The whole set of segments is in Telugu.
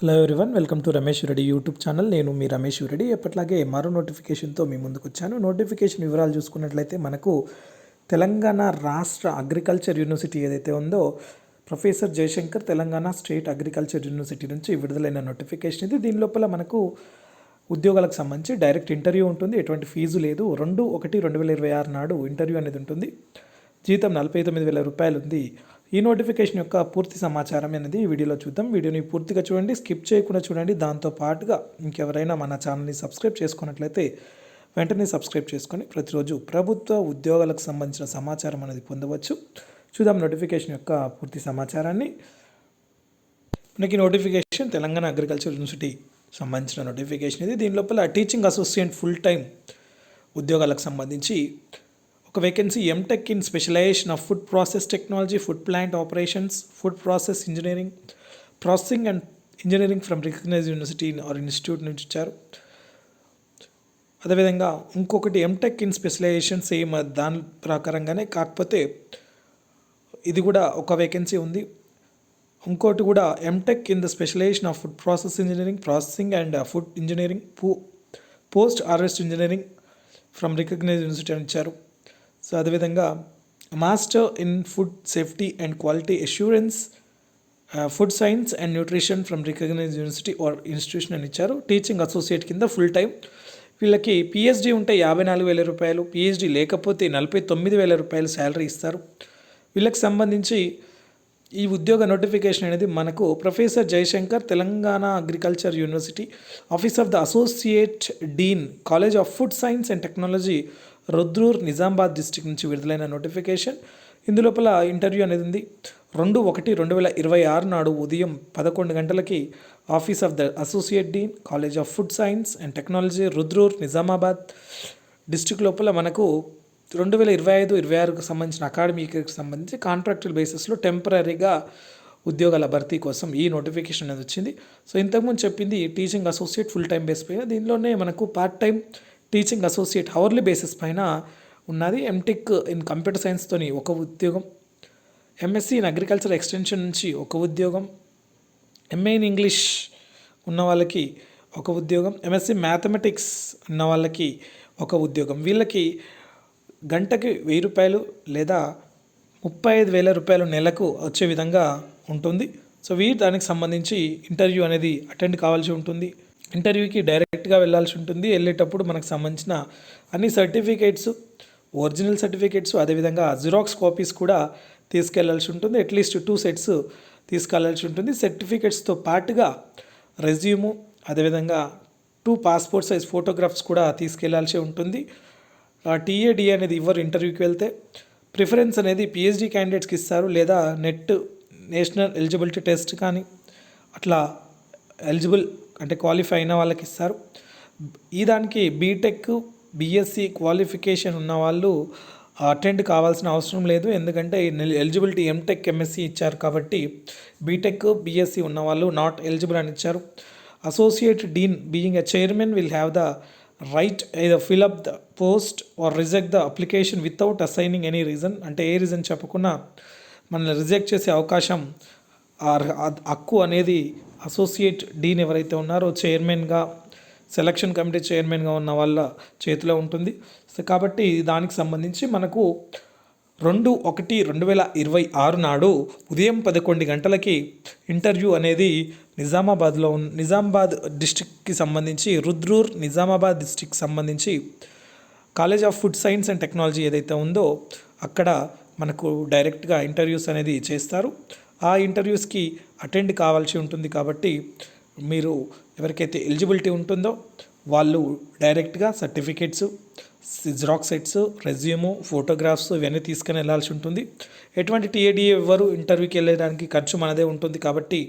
Hello everyone welcome to Ramesh Reddy YouTube channel నేను మీ రమేష్ రెడ్డి ఎప్పట్లాగే మరో నోటిఫికేషన్తో మీ ముందుకు వచ్చాను. నోటిఫికేషన్ వివరాలు చూసుకున్నట్లయితే మనకు తెలంగాణ రాష్ట్ర అగ్రికల్చర్ యూనివర్సిటీ ఏదైతే ఉందో professor Jayashankar Telangana state agriculture university నుంచి విడుదలైన నోటిఫికేషన్ ఇది. దీని లోపల మనకు ఉద్యోగాలకు సంబంధించి డైరెక్ట్ ఇంటర్వ్యూ ఉంటుంది. ఎటువంటి ఫీజు లేదు. రెండు ఒకటి రెండు వేల ఇరవై ఆరు నాడు ఇంటర్వ్యూ అనేది ఉంటుంది. జీతం నలభై తొమ్మిది వేల రూపాయలు ఉంది. ఈ నోటిఫికేషన్ యొక్క పూర్తి సమాచారం అనేది ఈ వీడియోలో చూద్దాం. వీడియోని పూర్తిగా చూడండి స్కిప్ చేయకుండా చూడండి. దాంతో పాటుగా ఇంకెవరైనా మన ఛానల్ని సబ్స్క్రైబ్ చేసుకున్నట్లయితే వెంటనే సబ్స్క్రైబ్ చేసుకొని ప్రతిరోజు ప్రభుత్వ ఉద్యోగాలకు సంబంధించిన సమాచారం అనేది పొందవచ్చు. చూద్దాం నోటిఫికేషన్ యొక్క పూర్తి సమాచారాన్ని. మనకి నోటిఫికేషన్ తెలంగాణ అగ్రికల్చర్ యూనివర్సిటీ సంబంధించిన నోటిఫికేషన్ ఇది. దీని లోపల టీచింగ్ అసోసియేట్ ఫుల్ టైం ఉద్యోగాలకు సంబంధించి ఒక vacancy M Tech in specialization of food process technology food plant operations food process engineering processing and engineering from recognize university or institute నుంచి ఇచ్చారు అదేవిధంగా ఇంకొకటి ఎంటెక్ ఇన్ స్పెషలైజేషన్ సేమ్ దాని ప్రకారంగానే కాకపోతే ఇది కూడా ఒక వేకెన్సీ ఉంది. ఇంకోటి కూడా M Tech in the specialization of food process engineering processing and food engineering పో post harvest engineering from recognize university అని ఇచ్చారు. సో అదేవిధంగా master in food safety and quality assurance food science and nutrition from recognize university or institution అని ఇచ్చారు. టీచింగ్ అసోసియేట్ కింద ఫుల్ టైం. వీళ్ళకి పిహెచ్డి ఉంటే యాభై నాలుగు వేల రూపాయలు పిహెచ్డి లేకపోతే నలభై తొమ్మిది వేల రూపాయలు శాలరీ ఇస్తారు. వీళ్ళకి సంబంధించి ఈ ఉద్యోగ నోటిఫికేషన్ అనేది మనకు professor Jayashankar Telangana agriculture university office of the associate dean college of food science and technology Rudrur Nizamabad district నుంచి విడుదలైన నోటిఫికేషన్. ఇందులోపల ఇంటర్వ్యూ అనేది ఉంది. రెండు ఒకటి రెండు వేల ఇరవై ఆరు నాడు ఉదయం పదకొండు గంటలకి office of the associate dean college of food science and technology Rudrur Nizamabad district లోపల మనకు రెండు వేల ఇరవై ఐదు ఇరవై ఆరుకు సంబంధించిన అకాడమీకి సంబంధించి కాంట్రాక్టువల్ బేసిస్లో టెంపరీగా ఉద్యోగాల భర్తీ కోసం ఈ నోటిఫికేషన్ అనేది వచ్చింది. సో ఇంతకుముందు చెప్పింది teaching associate full time base పైన. దీనిలోనే మనకు part time teaching associate hourly basis పైన ఉన్నది ఎంటెక్ ఇన్ కంప్యూటర్ సైన్స్తోని ఒక ఉద్యోగం. ఎంఎస్సి ఇన్ అగ్రికల్చర్ ఎక్స్టెన్షన్ నుంచి ఒక ఉద్యోగం. ఎంఏ ఇన్ ఇంగ్లీష్ ఉన్న వాళ్ళకి ఒక ఉద్యోగం. ఎంఎస్సి మ్యాథమెటిక్స్ ఉన్న వాళ్ళకి ఒక ఉద్యోగం. వీళ్ళకి గంటకి వెయ్యి రూపాయలు లేదా ముప్పై ఐదు వేల రూపాయలు నెలకు వచ్చే విధంగా ఉంటుంది. సో వీ దానికి సంబంధించి ఇంటర్వ్యూ అనేది అటెండ్ కావాల్సి ఉంటుంది. ఇంటర్వ్యూకి డైరెక్ట్గా వెళ్ళాల్సి ఉంటుంది. వెళ్ళేటప్పుడు మనకు సంబంధించిన అన్ని సర్టిఫికేట్స్ ఒరిజినల్ సర్టిఫికేట్స్ అదేవిధంగా జిరాక్స్ కాపీస్ కూడా తీసుకెళ్ళాల్సి ఉంటుంది. అట్లీస్ట్ టూ సెట్స్ తీసుకెళ్ళాల్సి ఉంటుంది. సర్టిఫికేట్స్తో పాటుగా రెజ్యూము అదేవిధంగా టూ పాస్పోర్ట్ సైజ్ ఫోటోగ్రాఫ్స్ కూడా తీసుకెళ్ళాల్సి ఉంటుంది. టీఏడి అనేది ఇవ్వరు ఇంటర్వ్యూకి వెళ్తే. ప్రిఫరెన్స్ అనేది పిహెచ్డి క్యాండిడేట్స్కి ఇస్తారు. లేదా నెట్ నేషనల్ ఎలిజిబిలిటీ టెస్ట్ కానీ అట్లా ఎలిజిబుల్ అంటే క్వాలిఫై అయిన వాళ్ళకి ఇస్తారు. ఈ దానికి బీటెక్ బీఎస్సీ క్వాలిఫికేషన్ ఉన్న వాళ్ళు అటెండ్ కావాల్సిన అవసరం లేదు. ఎందుకంటే ఎలిజిబిలిటీ ఎంటెక్ ఎంఎస్సి ఇచ్చారు కాబట్టి బీటెక్ బీఎస్సీ ఉన్న వాళ్ళు నాట్ ఎలిజిబుల్ అని ఇచ్చారు. Associate dean being a chairman will have the right either fill up the post or reject the application without assigning any అంటే ఏ రీజన్ చెప్పకుండా మనల్ని రిజెక్ట్ చేసే అవకాశం హక్కు అనేది అసోసియేట్ డీన్ ఎవరైతే ఉన్నారో చైర్మన్గా సెలక్షన్ కమిటీ చైర్మన్గా ఉన్న వాళ్ళ చేతిలో ఉంటుంది. కాబట్టి దానికి సంబంధించి మనకు రెండు ఒకటి రెండు వేల ఇరవై ఆరు నాడు ఉదయం పదకొండు గంటలకి ఇంటర్వ్యూ అనేది నిజామాబాద్లో ఉన్న నిజామాబాద్ డిస్టిక్కి సంబంధించి రుద్రూర్ నిజామాబాద్ డిస్టిక్ సంబంధించి college of food science and technology ఏదైతే ఉందో అక్కడ మనకు డైరెక్ట్గా ఇంటర్వ్యూస్ అనేది చేస్తారు. ఆ ఇంటర్వ్యూస్కి అటెండ్ కావాల్సి ఉంటుంది కాబట్టి మీరు ఎవరికైతే ఎలిజిబిలిటీ ఉంటుందో వాళ్ళు డైరెక్ట్గా certificates Xerox sets resume photographs ఇవన్నీ తీసుకుని వెళ్ళాల్సి ఉంటుంది. ఎటువంటి టీఏడీ ఎవరు ఇంటర్వ్యూకి వెళ్ళడానికి ఖర్చు మనదే ఉంటుంది కాబట్టి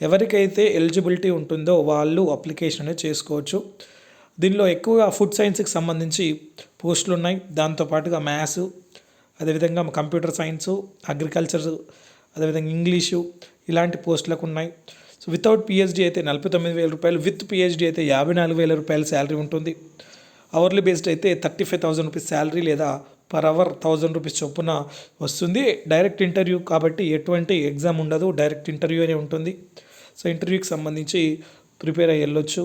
ఎవరికైతే ఎలిజిబిలిటీ ఉంటుందో వాళ్ళు అప్లికేషన్ చేసుకోవచ్చు. దీనిలో ఎక్కువగా ఫుడ్ సైన్స్కి సంబంధించి పోస్టులు ఉన్నాయి. దాంతోపాటుగా మ్యాథ్స్ అదేవిధంగా కంప్యూటర్ సైన్సు అగ్రికల్చర్ అదేవిధంగా ఇంగ్లీషు ఇలాంటి పోస్టులకు ఉన్నాయి. సో వితౌట్ పిహెచ్డి అయితే నలభై తొమ్మిది వేల రూపాయలు విత్ పిహెచ్డి అయితే యాభై నాలుగు వేల రూపాయల శాలరీ ఉంటుంది. అవర్లీ బేస్డ్ అయితే thirty five thousand rupees salary లేదా పర్ అవర్ థౌజండ్ రూపీస్ చొప్పున వస్తుంది. డైరెక్ట్ ఇంటర్వ్యూ కాబట్టి ఎటువంటి ఎగ్జామ్ ఉండదు. డైరెక్ట్ ఇంటర్వ్యూ అనే ఉంటుంది. సో ఇంటర్వ్యూకి సంబంధించి ప్రిపేర్ అయ్యి వెళ్ళొచ్చు.